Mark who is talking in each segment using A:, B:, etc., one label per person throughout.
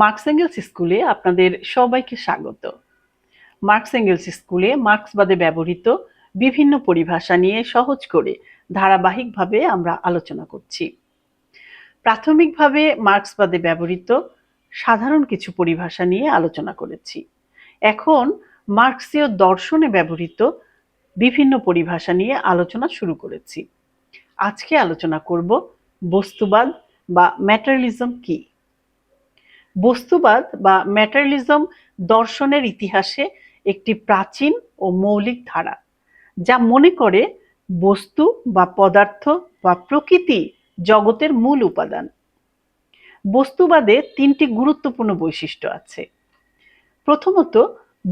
A: Marks angles স্কুলে আপনাদের সবাইকে স্বাগত। মার্কস এঙ্গেলস স্কুলে মার্ক্সবাদে ব্যবহৃত বিভিন্ন পরিভাষা নিয়ে সহজ করে ধারাবাহিকভাবে আমরা আলোচনা করছি। প্রাথমিকভাবে মার্ক্সবাদে ব্যবহৃত সাধারণ কিছু পরিভাষা নিয়ে আলোচনা করেছি। এখন মার্ক্সীয় দর্শনে ব্যবহৃত বিভিন্ন পরিভাষা নিয়ে আলোচনা শুরু করেছি। আজকে আলোচনা করব বস্তুবাদ বা ম্যাটারিয়ালিজম কি? বস্তুবাদ বা ম্যাটারিয়ালিজম দর্শনের ইতিহাসে একটি প্রাচীন ও মৌলিক ধারা, যা মনে করে বস্তু বা পদার্থ বা প্রকৃতি জগতের মূল উপাদান। বস্তুবাদে তিনটি গুরুত্বপূর্ণ বৈশিষ্ট্য আছে। প্রথমত,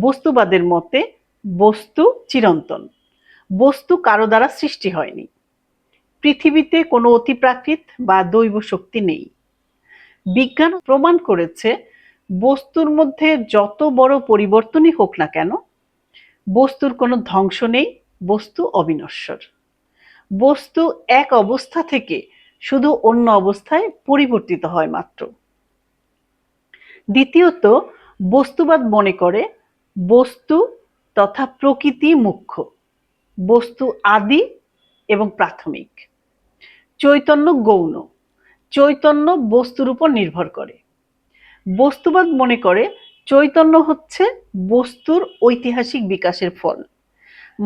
A: বস্তুবাদের মতে বস্তু চিরন্তন, বস্তু কারও দ্বারা সৃষ্টি হয়নি। পৃথিবীতে কোনো অতিপ্রাকৃত বা দৈব শক্তি নেই। বিজ্ঞান প্রমাণ করেছে বস্তুর মধ্যে যত বড় পরিবর্তনই হোক না কেন, বস্তুর কোনো ধ্বংস নেই, বস্তু অবিনশ্বর। বস্তু এক অবস্থা থেকে শুধু অন্য অবস্থায় পরিবর্তিত হয় মাত্র। দ্বিতীয়ত, বস্তুবাদ মনে করে বস্তু তথা প্রকৃতি মুখ্য, বস্তু আদি এবং প্রাথমিক। চৈতন্য গৌণ। চৈতন্য বস্তুর উপর নির্ভর করে। বস্তুবাদ মনে করে চৈতন্য হচ্ছে বস্তুর ঐতিহাসিক বিকাশের ফল।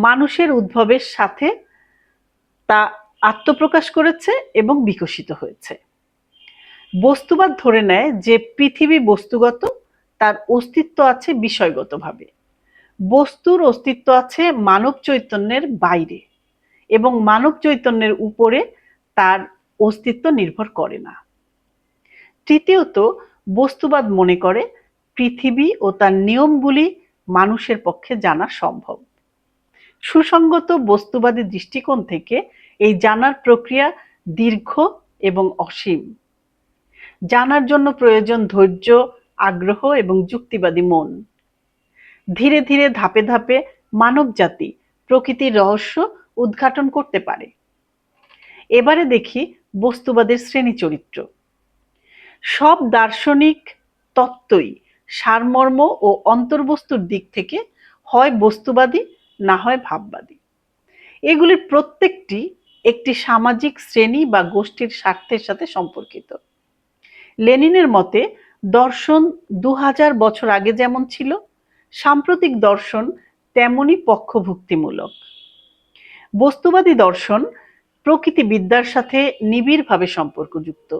A: মানুষের উদ্ভবের সাথে তা আত্মপ্রকাশ করেছে এবং বিকশিত হয়েছে। বস্তুবাদ ধরে নেয় যে পৃথিবী বস্তুগত, তার অস্তিত্ব আছে বিষয়গতভাবে। বস্তুর অস্তিত্ব আছে মানব চৈতন্যের বাইরে এবং মানব চৈতন্যের উপরে তার অস্তিত্ব নির্ভর করে না। তৃতীয়ত, বস্তুবাদ মনে করে পৃথিবী ও তার নিয়মগুলি মানুষের পক্ষে জানা সম্ভব। সুসঙ্গত বস্তুবাদী দৃষ্টিকোণ থেকে এই জানার প্রক্রিয়া দীর্ঘ এবং অসীম। জানার জন্য প্রয়োজন ধৈর্য, আগ্রহ এবং যুক্তিবাদী মন। ধীরে ধীরে ধাপে ধাপে মানব জাতি প্রকৃতির রহস্য উদ্ঘাটন করতে পারে। এবারে দেখি বস্তুবাদের শ্রেণি চরিত্র। সব দার্শনিক তত্ত্বই সারমর্ম ও অন্তর্বস্তুর দিক থেকে হয় বস্তুবাদী, না হয় ভাববাদী। এগুলির প্রত্যেকটি একটি সামাজিক শ্রেণি বা গোষ্ঠীর স্বার্থের সাথে সম্পর্কিত। লেনিনের মতে, দর্শন দু হাজার বছর আগে যেমন ছিল, সাম্প্রতিক দর্শন তেমনই পক্ষভুক্তিমূলক। বস্তুবাদী দর্শন প্রকৃতিবিদ্যার সাথে নিবিড়ভাবে সম্পর্কযুক্ত,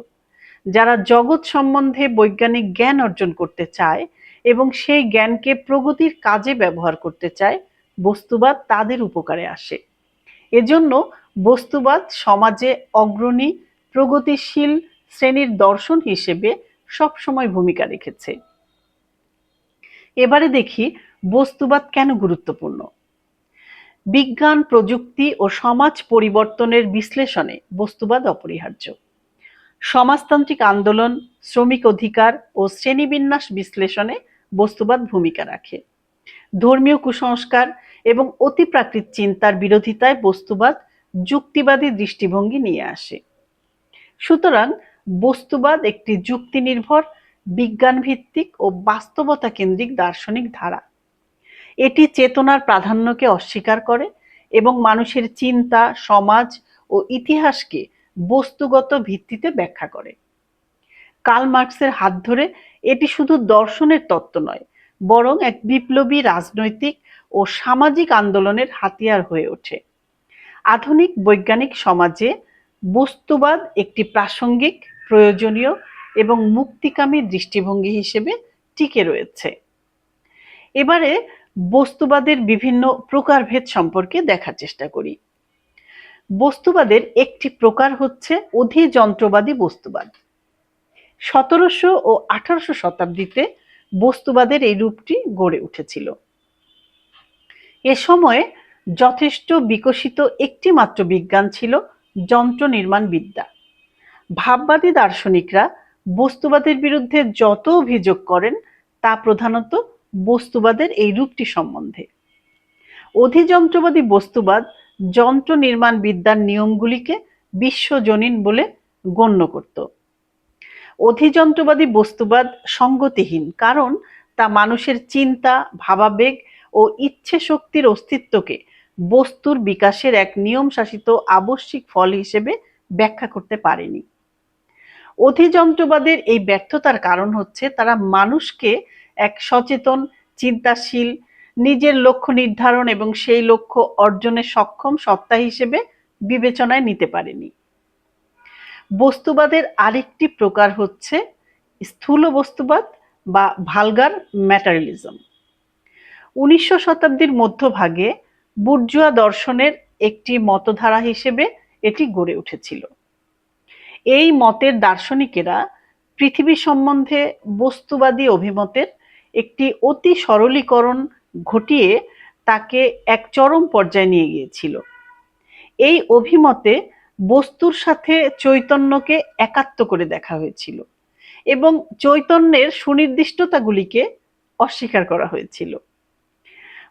A: যারা জগৎ সম্বন্ধে বৈজ্ঞানিক জ্ঞান অর্জন করতে চায় এবং সেই জ্ঞানকে প্রগতির কাজে ব্যবহার করতে চায়, বস্তুবাদ তাদের উপকারে আসে। এজন্য বস্তুবাদ সমাজে অগ্রণী, প্রগতিশীল শ্রেণির দর্শন হিসেবে সবসময় ভূমিকা রেখেছে। এবারে দেখি বস্তুবাদ কেন গুরুত্বপূর্ণ। বিজ্ঞান, প্রযুক্তি ও সমাজ পরিবর্তনের বিশ্লেষণে বস্তুবাদ অপরিহার্য। সমাজতান্ত্রিক আন্দোলন, শ্রমিক অধিকার ও শ্রেণীবিন্যাস বিশ্লেষণে বস্তুবাদ ভূমিকা রাখে। ধর্মীয় কুসংস্কার এবং অতিপ্রাকৃত চিন্তার বিরোধিতায় বস্তুবাদ যুক্তিবাদী দৃষ্টিভঙ্গি নিয়ে আসে। সুতরাং বস্তুবাদ একটি যুক্তি নির্ভর বিজ্ঞান ভিত্তিক ও বাস্তবতা কেন্দ্রিক দার্শনিক ধারা। এটি চেতনার প্রাধান্যকে অস্বীকার করে এবং মানুষের চিন্তা, সমাজ ও ইতিহাসকে বস্তুগত ভিত্তিতে ব্যাখ্যা করে। কার্ল মার্কসের হাত ধরে এটি শুধু দর্শনের তত্ত্ব নয়, বরং এক বিপ্লবী রাজনৈতিক ও সামাজিক আন্দোলনের হাতিয়ার হয়ে ওঠে। আধুনিক বৈজ্ঞানিক সমাজে বস্তুবাদ একটি প্রাসঙ্গিক, প্রয়োজনীয় এবং মুক্তিকামী দৃষ্টিভঙ্গি হিসেবে টিকে রয়েছে। এবারে বস্তুবাদের বিভিন্ন প্রকারভেদ সম্পর্কে দেখার চেষ্টা করি। বস্তুবাদের একটি প্রকার হচ্ছে অধিযন্ত্রবাদী বস্তুবাদ। সতেরোশো ও আঠারোশো শতাব্দীতে বস্তুবাদের এই রূপটি গড়ে উঠেছিল। এ সময়ে যথেষ্ট বিকশিত একটি মাত্র বিজ্ঞান ছিল যন্ত্র নির্মাণ বিদ্যা। ভাববাদী দার্শনিকরা বস্তুবাদের বিরুদ্ধে যত অভিযোগ করেন, তা প্রধানত বস্তুবাদের এই রূপটি সম্বন্ধে। অধিযন্ত্রবাদী বস্তুবাদ যন্ত্র নির্মাণ বিদ্যার নিয়মগুলিকে বিশ্বজনীন বলে গণ্য করত। অধিযন্ত্রবাদী বস্তুবাদ সঙ্গতিহীন, কারণ তা মানুষের চিন্তা, ভাবাবেগ ও ইচ্ছে শক্তির অস্তিত্বকে বস্তুর বিকাশের এক নিয়ম শাসিত আবশ্যিক ফল হিসেবে ব্যাখ্যা করতে পারেনি। অধিযন্ত্রবাদের এই ব্যর্থতার কারণ হচ্ছে তারা মানুষকে এক সচেতন, চিন্তাশীল, নিজের লক্ষ্য নির্ধারণ এবং সেই লক্ষ্য অর্জনে সক্ষম সত্তা হিসেবে বিবেচনায় নিতে পারেনি। বস্তুবাদের আরেকটি প্রকার হচ্ছে স্থূল বস্তুবাদ বা ভালগার ম্যাটারিয়ালিজম। উনিশশো শতাব্দীর মধ্যভাগে বুর্জুয়া দর্শনের একটি মতধারা হিসেবে এটি গড়ে উঠেছিল। এই মতের দার্শনিকেরা পৃথিবী সম্বন্ধে বস্তুবাদী অভিমতের একটি অতি সরলীকরণ ঘটিয়ে তাকে এক চরম পর্যায়ে নিয়ে গিয়েছিল। এই অভিমতে বস্তুর সাথে চৈতন্যকে একাত্ম করে দেখা হয়েছিল এবং চৈতন্যের সুনির্দিষ্টতাগুলিকে অস্বীকার করা হয়েছিল।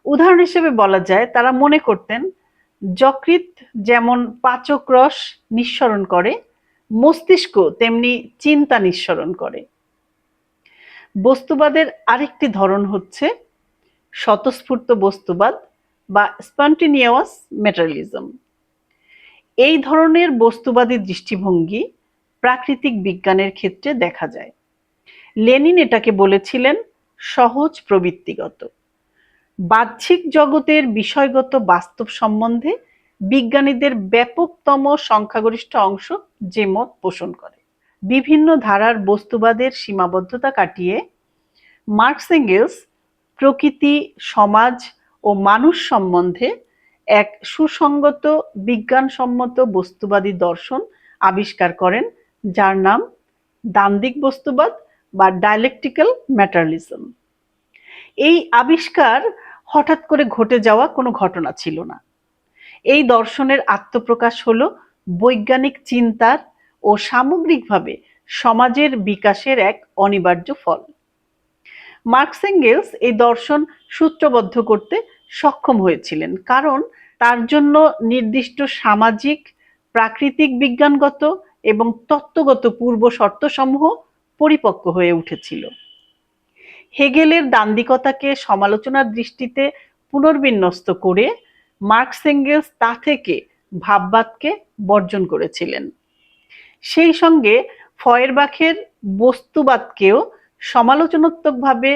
A: উদাহরণ হিসেবে বলা যায়, তারা মনে করতেন যকৃত যেমন পাচক রস নিঃসরণ করে, মস্তিষ্ক তেমনি চিন্তা নিঃসরণ করে। বস্তুবাদের আরেকটি ধরন হচ্ছে স্বতঃস্ফূর্ত বস্তুবাদ বা স্পন্টিনিয়াস মেটারিয়ালিজম এই ধরনের বস্তুবাদী দৃষ্টিভঙ্গি প্রাকৃতিক বিজ্ঞানের ক্ষেত্রে দেখা যায়। লেনিন এটাকে বলেছিলেন সহজ প্রবৃত্তিগত। বাহ্যিক জগতের বিষয়গত বাস্তব সম্বন্ধে বিজ্ঞানীদের ব্যাপকতম সংখ্যাগরিষ্ঠ অংশ যে মত পোষণ করে। বিভিন্ন ধারার বস্তুবাদের সীমাবদ্ধতা কাটিয়ে মার্কস এঙ্গেলস প্রকৃতি, সমাজ ও মানুষ সম্বন্ধে এক সুসংগত, বিজ্ঞানসম্মত বস্তুবাদী দর্শন আবিষ্কার করেন, যার নাম দান্দিক বস্তুবাদ বা ডায়ালেকটিক্যাল ম্যাটারলিজম এই আবিষ্কার হঠাৎ করে ঘটে যাওয়া কোনো ঘটনা ছিল না। এই দর্শনের আত্মপ্রকাশ হল বৈজ্ঞানিক চিন্তার ও সামগ্রিকভাবে সমাজের বিকাশের এক অনিবার্য ফল। মার্কস এঙ্গেলস এই দর্শন সূত্রবদ্ধ করতে সক্ষম হয়েছিলেন, কারণ তার জন্য নির্দিষ্ট সামাজিক, প্রাকৃতিক বিজ্ঞানগত এবং তত্ত্বগত পূর্ব শর্তসমূহ পরিপক্ক হয়ে উঠেছিল। হেগেলের দান্দিকতাকে সমালোচনার দৃষ্টিতে পুনর্বিন্যস্ত করে মার্কস এঙ্গেলস তা থেকে ভাববাদকে বর্জন করেছিলেন। সেই সঙ্গে ফয়েরবাখের বস্তুবাদকেও সমালোচনাত্মকভাবে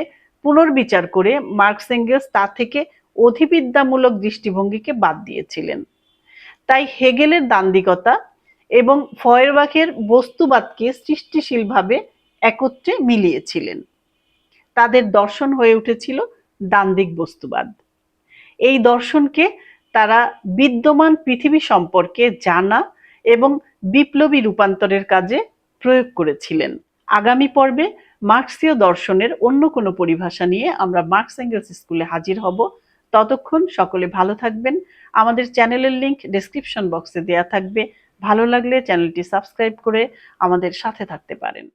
A: পুনর্বিচার করে মার্কস এঙ্গেলস তা থেকে অধিবিদ্যামূলক দৃষ্টিভঙ্গিকে বাদ দিয়েছিলেন। তাই হেগেলের দান্দিকতা এবং ফয়েরবাখের বস্তুবাদকে সৃষ্টিশীলভাবে একত্রে মিলিয়েছিলেন। তাদের দর্শন হয়ে উঠেছিল দান্দিক বস্তুবাদ। এই দর্শনকে তারা বিদ্যমান পৃথিবী সম্পর্কে জানা এবং বিপ্লবী রূপান্তরের কাজে প্রয়োগ করেছিলেন। আগামী পর্বে মার্ক্সীয় দর্শনের অন্য কোনো পরিভাষা নিয়ে আমরা মার্কস এঙ্গেলস স্কুলে হাজির হব। ততক্ষণ সকলে ভালো থাকবেন। আমাদের চ্যানেলের লিংক ডেসক্রিপশন বক্সে দেয়া থাকবে। ভালো লাগলে চ্যানেলটি সাবস্ক্রাইব করে আমাদের সাথে থাকতে পারেন।